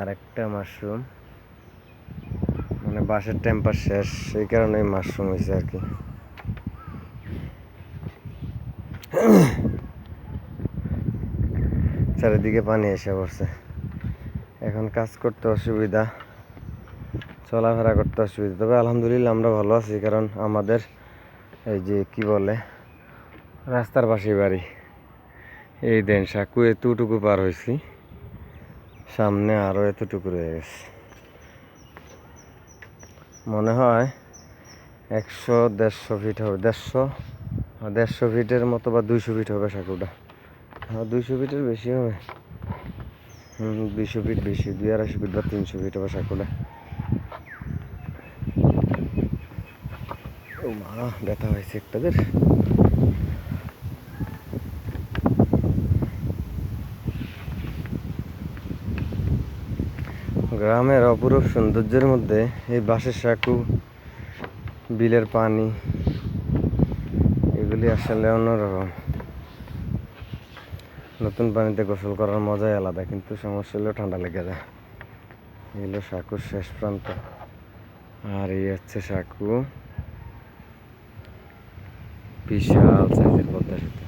আর একটা মাশরুম মানে বাঁশের টেম্পার শেষ, সেই কারণে মাশরুম হয়েছে আর কি। চারিদিকে পানি এসে পড়ছে। এখন কাজ করতে অসুবিধা, চলাফেরা করতে অসুবিধা। তবে আলহামদুলিল্লাহ আমরা ভালো আছি, কারণ আমাদের এই যে কি বলে, রাস্তার পাশে বাড়ি। এই দেন সাকু এতটুকু পার হয়েছি। সামনে আরও এতটুকু রয়ে গেছে। মনে হয় একশো দেড়শো ফিট হবে। দেড়শো হ্যাঁ, দেড়শো ফিটের মতো বা দুইশো ফিট হবে সাঁকুটা হ্যাঁ দুইশো ফিটের বেশি হবে। হুম দুইশো ফিট বেশি দুই আড়াইশো ফিট বা তিনশো ফিট হবে সাঁকুটা ও মা ব্যথা হয়েছে একটাদের। গ্রামের অপরূপ সৌন্দর্যের মধ্যে এই বাঁশের সাঁকু, বিলের পানি, এগুলি আসলে অন্যরকম। নতুন পানিতে গোসল করার মজাই আলাদা, কিন্তু সমস্যা হলেও ঠান্ডা লেগে যায়। এগুলো সাঁকুর শেষ প্রান্ত। আর এই হচ্ছে সাঁকু। বিশাল সাইজের পদ্মা সেতু।